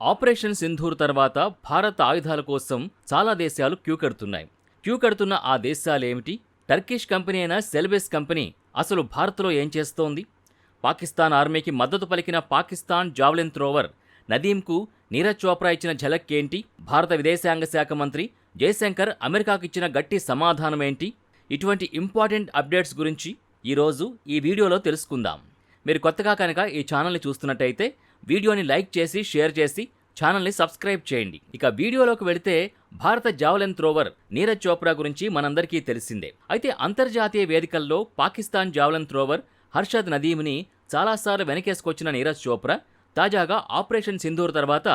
Operation Sindoor తర్వాత భారత ఆయుధాల కోసం చాలా దేశాలు క్యూ కడుతున్నాయి. క్యూ కడుతున్న ఆ దేశాలేమిటి? టర్కిష్ కంపెనీ అయిన సెల్బెస్ కంపెనీ అసలు భారత్లో ఏం చేస్తోంది? పాకిస్తాన్ ఆర్మీకి మద్దతు పలికిన పాకిస్తాన్ జావ్లిన్ త్రోవర్ నదీంకు నీరజ్ చోప్రా ఇచ్చిన ఝలక్ ఏంటి భారత విదేశాంగ శాఖ మంత్రి జయశంకర్ అమెరికాకు ఇచ్చిన గట్టి సమాధానం ఏంటి ఇటువంటి ఇంపార్టెంట్ అప్డేట్స్ గురించి ఈరోజు ఈ వీడియోలో తెలుసుకుందాం. మీరు కొత్తగా కనుక ఈ ఛానల్ని చూస్తున్నట్టయితే వీడియోని లైక్ చేసి షేర్ చేసి ఛానల్ని సబ్స్క్రైబ్ చేయండి. ఇక వీడియోలోకి వెళితే భారత జావలిన్ త్రోవర్ నీరజ్ చోప్రా గురించి మనందరికీ తెలిసిందే. అయితే అంతర్జాతీయ వేదికల్లో పాకిస్తాన్ జావలిన్ త్రోవర్ హర్షద్ నదీమ్ని చాలాసార్లు వెనకేసుకొచ్చిన నీరజ్ చోప్రా తాజాగా ఆపరేషన్ సింధూర్ తర్వాత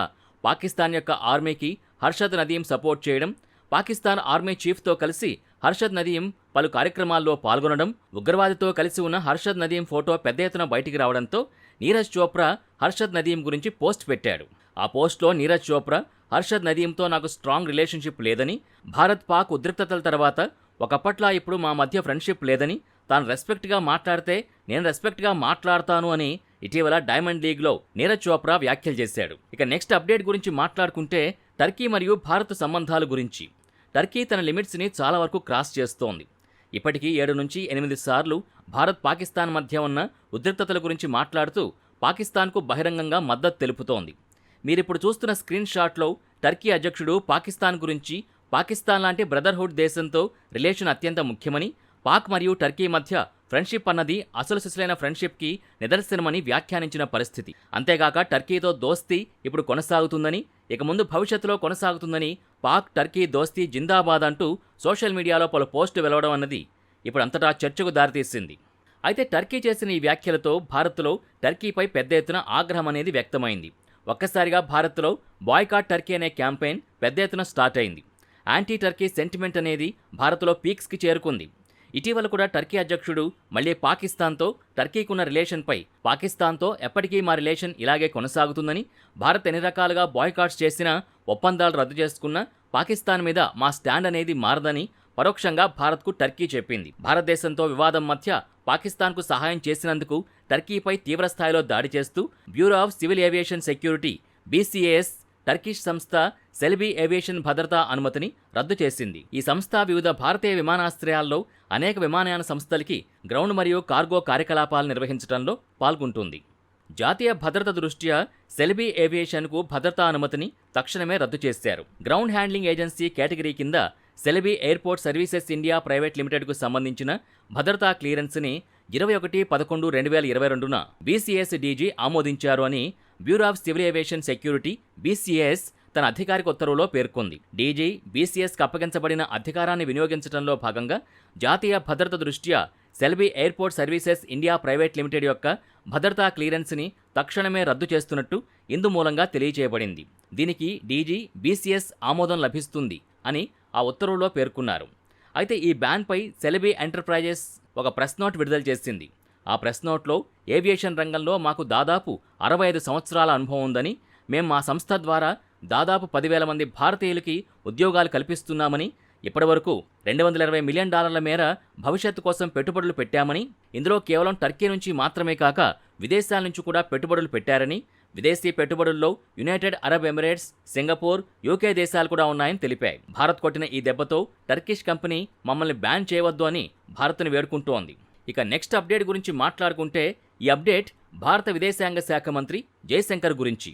పాకిస్తాన్ యొక్క ఆర్మీకి హర్షద్ నదీం సపోర్ట్ చేయడం పాకిస్తాన్ ఆర్మీ చీఫ్తో కలిసి హర్షద్ నదీం పలు కార్యక్రమాల్లో పాల్గొనడం ఉగ్రవాదితో కలిసి ఉన్న హర్షద్ నదీం ఫోటో పెద్ద ఎత్తున బయటికి రావడంతో నీరజ్ చోప్రా హర్షద్ నదీం గురించి పోస్ట్ పెట్టాడు. ఆ పోస్ట్లో నీరజ్ చోప్రా హర్షద్ నదీంతో నాకు స్ట్రాంగ్ రిలేషన్షిప్ లేదని భారత్ పాక్ ఉద్రిక్తతల తర్వాత ఒకప్పట్లా ఇప్పుడు మా మధ్య ఫ్రెండ్షిప్ లేదని తాను రెస్పెక్ట్గా మాట్లాడితే నేను రెస్పెక్ట్గా మాట్లాడతాను అని ఇటీవల డైమండ్ లీగ్లో నీరజ్ చోప్రా వ్యాఖ్యలు చేశాడు. ఇక నెక్స్ట్ అప్డేట్ గురించి మాట్లాడుకుంటే టర్కీ మరియు భారత్ సంబంధాల గురించి. టర్కీ తన లిమిట్స్ని చాలా వరకు క్రాస్ చేస్తోంది. ఇప్పటికీ ఏడు నుంచి ఎనిమిది సార్లు భారత్ పాకిస్తాన్ మధ్య ఉన్న ఉద్రిక్తతల గురించి మాట్లాడుతూ పాకిస్తాన్కు బహిరంగంగా మద్దతు తెలుపుతోంది. మీరిప్పుడు చూస్తున్న స్క్రీన్ షాట్లో టర్కీ అధ్యక్షుడు పాకిస్తాన్ గురించి పాకిస్తాన్ లాంటి బ్రదర్హుడ్ దేశంతో రిలేషన్ అత్యంత ముఖ్యమని పాక్ మరియు టర్కీ మధ్య ఫ్రెండ్షిప్ అన్నది అసలు సిసలైన ఫ్రెండ్షిప్కి నిదర్శనమని వ్యాఖ్యానించిన పరిస్థితి. అంతేగాక టర్కీతో దోస్తీ ఇప్పుడు కొనసాగుతుందని ఇక ముందు భవిష్యత్తులో కొనసాగుతుందని పాక్ టర్కీ దోస్తీ జిందాబాద్ అంటూ సోషల్ మీడియాలో పలు పోస్టు వెలవడం అన్నది ఇప్పుడు అంతటా చర్చకు దారితీసింది. అయితే టర్కీ చేసిన ఈ వ్యాఖ్యలతో భారత్లో టర్కీపై పెద్ద ఎత్తున ఆగ్రహం అనేది వ్యక్తమైంది. ఒక్కసారిగా భారత్లో బాయ్కాట్ టర్కీ అనే క్యాంపెయిన్ పెద్ద ఎత్తున స్టార్ట్ అయింది. యాంటీ టర్కీ సెంటిమెంట్ అనేది భారత్లో పీక్స్కి చేరుకుంది. ఇటీవల కూడా టర్కీ అధ్యక్షుడు మళ్ళీ పాకిస్తాన్తో టర్కీకున్న రిలేషన్పై పాకిస్తాన్తో ఎప్పటికీ మా రిలేషన్ ఇలాగే కొనసాగుతుందని భారత్ ఎన్ని రకాలుగా బాయ్కాట్స్ చేసినా ఒప్పందాలు రద్దు చేసుకున్న పాకిస్తాన్ మీద మా స్టాండ్ అనేది మారదని పరోక్షంగా భారత్కు టర్కీ చెప్పింది. భారతదేశంతో వివాదం మధ్య పాకిస్తాన్కు సహాయం చేసినందుకు టర్కీపై తీవ్రస్థాయిలో దాడి చేస్తూ bureau of civil aviation security BCAS Turkish సంస్థ సెల్బీ ఏవియేషన్ భద్రతా అనుమతిని రద్దు చేసింది. ఈ సంస్థ వివిధ భారతీయ విమానాశ్రయాల్లో అనేక విమానయాన సంస్థలకి గ్రౌండ్ మరియు కార్గో కార్యకలాపాలు నిర్వహించడంలో పాల్గొంటుంది. జాతీయ భద్రత దృష్ట్యా సెల్బీ ఏవియేషన్కు భద్రతా అనుమతిని తక్షణమే రద్దు చేశారు. గ్రౌండ్ హ్యాండ్లింగ్ ఏజెన్సీ కేటగిరీ కింద Celebi airport services India private లిమిటెడ్కు సంబంధించిన భద్రతా క్లియరెన్స్ని ఇరవై ఒకటి పదకొండు రెండు వేల ఇరవై రెండున బీసీఎస్ డీజీ ఆమోదించారు అని bureau of civil aviation security BCS తన అధికారిక ఉత్తర్వులో పేర్కొంది. డీజీ బీసీఎస్కి అప్పగించబడిన అధికారాన్ని వినియోగించడంలో భాగంగా జాతీయ భద్రత దృష్ట్యా Celebi airport services India private limited యొక్క భద్రతా క్లియరెన్స్ని తక్షణమే రద్దు చేస్తున్నట్టు ఇందు మూలంగా తెలియజేయబడింది దీనికి డీజీ బీసీఎస్ ఆమోదం లభిస్తుంది అని ఆ ఉత్తర్వులో పేర్కొన్నారు. అయితే ఈ బ్యాన్పై సెలబీ ఎంటర్ప్రైజెస్ ఒక ప్రెస్ నోట్ విడుదల చేసింది. ఆ ప్రెస్ నోట్లో ఏవియేషన్ రంగంలో మాకు దాదాపు అరవై ఐదు సంవత్సరాల అనుభవం ఉందని మేం మా సంస్థ ద్వారా దాదాపు పదివేల మంది భారతీయులకి ఉద్యోగాలు కల్పిస్తున్నామని ఇప్పటివరకు రెండు వందల ఇరవై మిలియన్ డాలర్ల మేర భవిష్యత్తు కోసం పెట్టుబడులు పెట్టామని ఇందులో కేవలం టర్కీ నుంచి మాత్రమే కాక విదేశాల నుంచి కూడా పెట్టుబడులు పెట్టారని విదేశీ పెట్టుబడుల్లో United Arab Emirates Singapore UK దేశాలు కూడా ఉన్నాయని తెలిపాయి. భారత్ కొట్టిన ఈ దెబ్బతో టర్కిష్ కంపెనీ మమ్మల్ని బ్యాన్ చేయవద్దు అని భారత్ను వేడుకుంటోంది. ఇక నెక్స్ట్ అప్డేట్ గురించి మాట్లాడుకుంటే ఈ అప్డేట్ భారత విదేశాంగ శాఖ మంత్రి జయశంకర్ గురించి.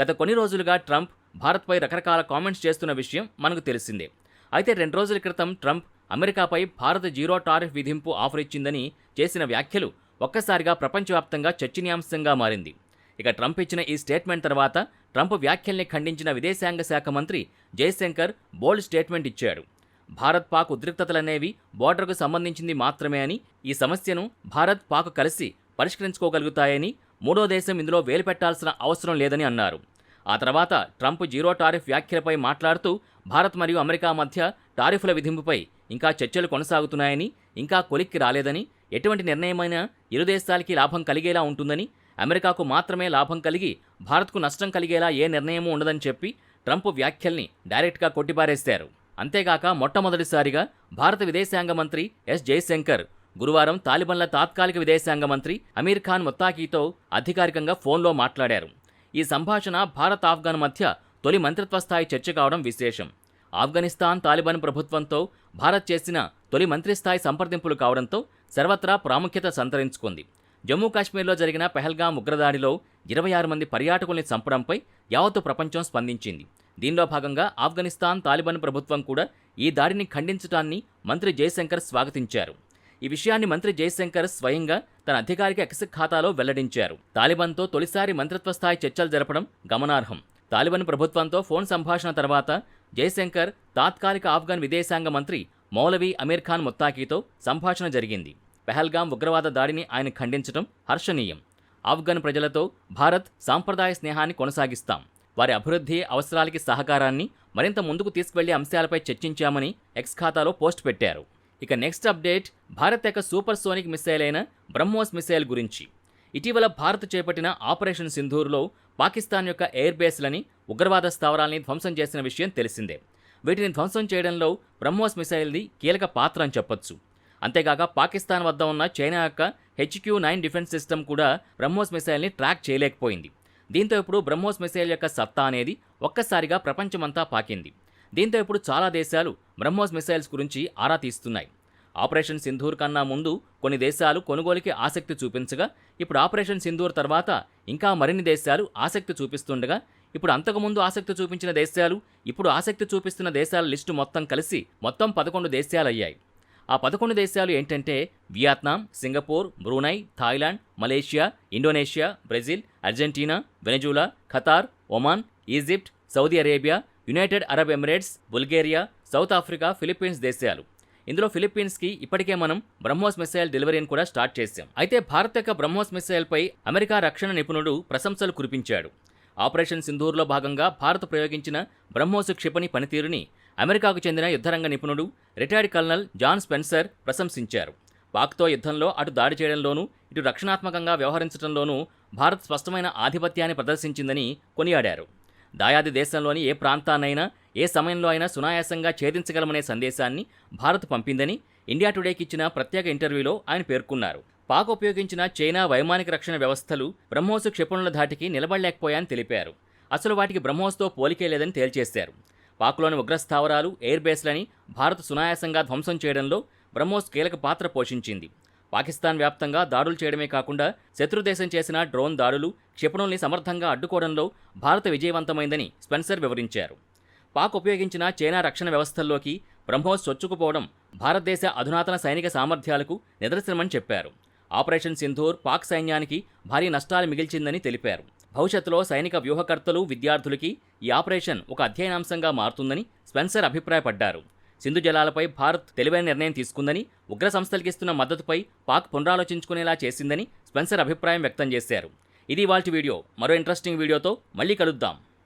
గత కొన్ని రోజులుగా ట్రంప్ భారత్పై రకరకాల కామెంట్స్ చేస్తున్న విషయం మనకు తెలిసిందే. అయితే రెండు రోజుల క్రితం ట్రంప్ అమెరికాపై భారత జీరో టారిఫ్ విధింపు ఆఫర్ ఇచ్చిందని చేసిన వ్యాఖ్యలు ఒక్కసారిగా ప్రపంచవ్యాప్తంగా చర్చనీయాంశంగా మారింది. ఇక ట్రంప్ ఇచ్చిన ఈ స్టేట్మెంట్ తర్వాత ట్రంప్ వ్యాఖ్యల్ని ఖండించిన విదేశాంగ శాఖ మంత్రి జయశంకర్ బోల్డ్ స్టేట్మెంట్ ఇచ్చాడు. భారత్ పాక్ ఉద్రిక్తతలనేవి బోర్డర్కు సంబంధించింది మాత్రమే అని ఈ సమస్యను భారత్ పాక్ కలిసి పరిష్కరించుకోగలుగుతాయని మూడో దేశం ఇందులో వేలు పెట్టాల్సిన అవసరం లేదని అన్నారు. ఆ తర్వాత ట్రంప్ జీరో టారిఫ్ వ్యాఖ్యలపై మాట్లాడుతూ భారత్ మరియు అమెరికా మధ్య టారిఫ్ల విధింపుపై ఇంకా చర్చలు కొనసాగుతున్నాయని ఇంకా కొలిక్కి రాలేదని ఎటువంటి నిర్ణయమైనా ఇరు దేశాలకి లాభం కలిగేలా ఉంటుందని అమెరికాకు మాత్రమే లాభం కలిగి భారత్కు నష్టం కలిగేలా ఏ నిర్ణయమూ ఉండదని చెప్పి ట్రంప్ వ్యాఖ్యల్ని డైరెక్ట్గా కొట్టిపారేశారు. అంతేగాక మొట్టమొదటిసారిగా భారత విదేశాంగ మంత్రి ఎస్ జయశంకర్ గురువారం తాలిబన్ల తాత్కాలిక విదేశాంగ మంత్రి అమీర్ ఖాన్ ముత్తాకీతో అధికారికంగా ఫోన్లో మాట్లాడారు. ఈ సంభాషణ భారత్ ఆఫ్ఘన్ మధ్య తొలి మంత్రిత్వ స్థాయి చర్చ కావడం విశేషం. ఆఫ్ఘనిస్తాన్ తాలిబాన్ ప్రభుత్వంతో భారత్ చేసిన తొలి మంత్రిస్థాయి సంప్రదింపులు కావడంతో సర్వత్రా ప్రాముఖ్యత సంతరించుకుంది. జమ్మూ కాశ్మీర్లో జరిగిన పెహల్గాం ఉగ్రదాడిలో ఇరవై ఆరు మంది పర్యాటకుల్ని చంపడంపై యావత్తు ప్రపంచం స్పందించింది. దీనిలో భాగంగా ఆఫ్ఘనిస్తాన్ తాలిబాన్ ప్రభుత్వం కూడా ఈ దాడిని ఖండించడాన్ని మంత్రి జయశంకర్ స్వాగతించారు. ఈ విషయాన్ని మంత్రి జయశంకర్ స్వయంగా తన అధికారిక ఎక్స్ ఖాతాలో వెల్లడించారు. తాలిబాన్తో తొలిసారి మంత్రిత్వ స్థాయి చర్చలు జరపడం గమనార్హం. తాలిబాన్ ప్రభుత్వంతో ఫోన్ సంభాషణ తర్వాత జయశంకర్ తాత్కాలిక ఆఫ్ఘన్ విదేశాంగ మంత్రి మౌలవీ అమీర్ ఖాన్ ముత్తాకీతో సంభాషణ జరిగింది. పెహల్గాం ఉగ్రవాద దాడిని ఆయన ఖండించడం హర్షణీయం. ఆఫ్ఘన్ ప్రజలతో భారత్ సాంప్రదాయ స్నేహాన్ని కొనసాగిస్తాం. వారి అభివృద్ధి అవసరాలకి సహకారాన్ని మరింత ముందుకు తీసుకువెళ్ళే అంశాలపై చర్చించామని ఎక్స్ ఖాతాలో పోస్ట్ పెట్టారు. ఇక నెక్స్ట్ అప్డేట్ భారత్ యొక్క సూపర్ సోనిక్ మిసైల్ అయిన బ్రహ్మోస్ మిసైల్ గురించి. ఇటీవల భారత్ చేపట్టిన ఆపరేషన్ సింధూర్లో పాకిస్తాన్ యొక్క ఎయిర్ బేస్లని ఉగ్రవాద స్థావరాల్ని ధ్వంసం చేసిన విషయం తెలిసిందే. వీటిని ధ్వంసం చేయడంలో బ్రహ్మోస్ మిసైల్ది కీలక పాత్ర అని చెప్పొచ్చు. అంతేకాక పాకిస్తాన్ వద్ద ఉన్న చైనా యొక్క హెచ్క్యూ నైన్ డిఫెన్స్ సిస్టమ్ కూడా బ్రహ్మోస్ మిసైల్ని ట్రాక్ చేయలేకపోయింది. దీంతో ఇప్పుడు బ్రహ్మోస్ మిసైల్ యొక్క సత్తా అనేది ఒక్కసారిగా ప్రపంచమంతా పాకింది. దీంతో ఇప్పుడు చాలా దేశాలు బ్రహ్మోస్ మిసైల్స్ గురించి ఆరా తీస్తున్నాయి. ఆపరేషన్ సింధూర్ కన్నా ముందు కొన్ని దేశాలు కొనుగోలుకి ఆసక్తి చూపించగా ఇప్పుడు ఆపరేషన్ సింధూర్ తర్వాత ఇంకా మరిన్ని దేశాలు ఆసక్తి చూపిస్తుండగా ఇప్పుడు అంతకుముందు ఆసక్తి చూపించిన దేశాలు ఇప్పుడు ఆసక్తి చూపిస్తున్న దేశాల లిస్టు మొత్తం కలిసి మొత్తం పదకొండు దేశాలయ్యాయి. ఆ పదకొండు దేశాలు ఏంటంటే Vietnam Singapore Brunei Thailand Malaysia Indonesia Brazil Argentina Venezuela Qatar Oman Egypt Saudi Arabia United Arab Emirates Bulgaria South Africa Philippines దేశాలు. ఇందులో ఫిలిప్పీన్స్కి ఇప్పటికే మనం బ్రహ్మోస్ మిసైల్ డెలివరీని కూడా స్టార్ట్ చేశాం. అయితే భారత్ యొక్క బ్రహ్మోస్ మిసైల్పై అమెరికా రక్షణ నిపుణుడు ప్రశంసలు కురిపించాడు. ఆపరేషన్ సింధూర్లో భాగంగా భారత్ ప్రయోగించిన బ్రహ్మోస్ క్షిపణి పనితీరుని అమెరికాకు చెందిన యుద్ధరంగ నిపుణుడు రిటైర్డ్ కల్నల్ జాన్ స్పెన్సర్ ప్రశంసించారు. పాక్తో యుద్ధంలో అటు దాడి చేయడంలోనూ ఇటు రక్షణాత్మకంగా వ్యవహరించడంలోనూ భారత్ స్పష్టమైన ఆధిపత్యాన్ని ప్రదర్శించిందని కొనియాడారు. దాయాది దేశంలోని ఏ ప్రాంతాన్నైనా ఏ సమయంలో అయినా సునాయాసంగా ఛేదించగలమనే సందేశాన్ని భారత్ పంపిందని ఇండియా టుడేకి ఇచ్చిన ప్రత్యేక ఇంటర్వ్యూలో ఆయన పేర్కొన్నారు. పాక్ ఉపయోగించిన చైనా వైమానిక రక్షణ వ్యవస్థలు బ్రహ్మోస్ క్షిపణుల ధాటికి నిలబడలేకపోయాయని తెలిపారు. అసలు వాటికి బ్రహ్మోస్తో పోలికే లేదని తేల్చేశారు. పాక్లోని ఉగ్రస్థావరాలు ఎయిర్ బేస్లని భారత్ సునాయాసంగా ధ్వంసం చేయడంలో బ్రహ్మోస్ కీలక పాత్ర పోషించింది. పాకిస్తాన్ వ్యాప్తంగా దాడులు చేయడమే కాకుండా శత్రుదేశం చేసిన డ్రోన్ దాడులు క్షిపణుల్ని సమర్థంగా అడ్డుకోవడంలో భారత విజయవంతమైందని స్పెన్సర్ వివరించారు. పాక్ ఉపయోగించిన చైనా రక్షణ వ్యవస్థల్లోకి బ్రహ్మోస్ చొచ్చుకుపోవడం భారతదేశ అధునాతన సైనిక సామర్థ్యాలకు నిదర్శనమని చెప్పారు. ఆపరేషన్ సింధూర్ పాక్ సైన్యానికి భారీ నష్టాలు మిగిల్చిందని తెలిపారు. భవిష్యత్తులో సైనిక వ్యూహకర్తలు విద్యార్థులకి ఈ ఆపరేషన్ ఒక అధ్యయనాంశంగా మారుతుందని స్పెన్సర్ అభిప్రాయపడ్డారు. సింధు జలాలపై భారత్ తెలివైన నిర్ణయం తీసుకుందని ఉగ్ర సంస్థలకి ఇస్తున్న మద్దతుపై పాక్ పునరాలోచించుకునేలా చేసిందని స్పెన్సర్ అభిప్రాయం వ్యక్తం చేశారు. ఇది వాల్టి వీడియో. మరో ఇంట్రెస్టింగ్ వీడియోతో మళ్ళీ కలుద్దాం.